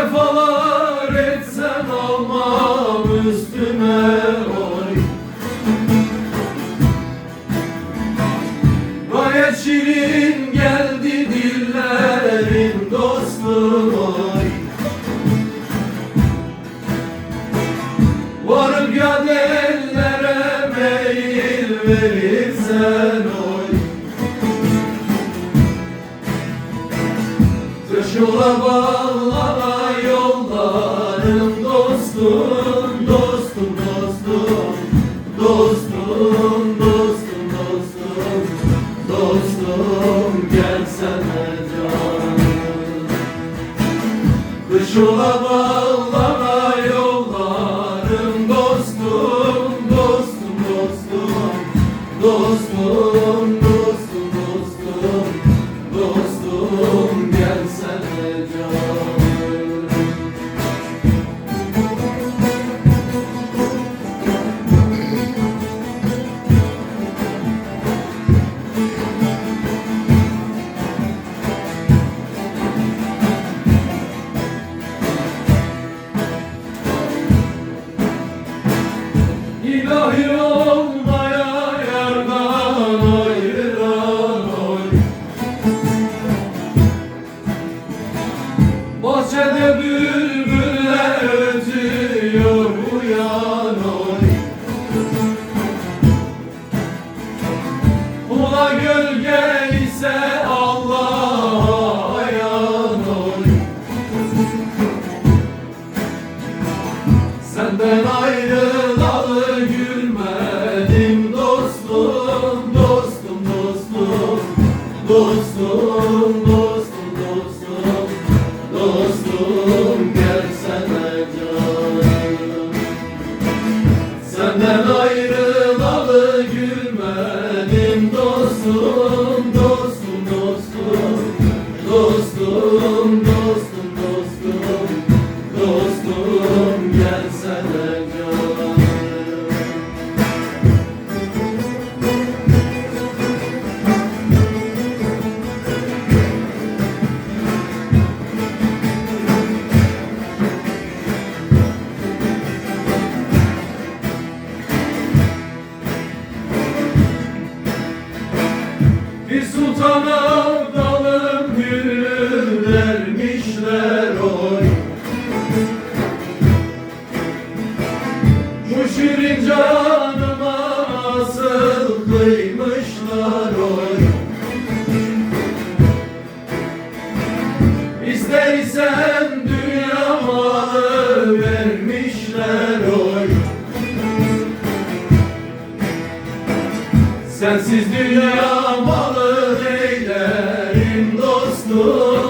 cefalar etsen almam üstüme oy. Gayet şirin geldi dillerin dostum oy. Varıp ya ellere meyil verirsen oy. Kışıla bağlama dostum, dostum, dostum, dostum, gelsene canım. Kışıla bağlama İlahi olmaya Senden ayrılalı gülmedim dostum, sultana dalım gül vermişler oy. Bu şirin canıma nasıl kıymışlar oy. İstersen dünya malı vermişler oy. Sensiz dünya malı eylerim dostum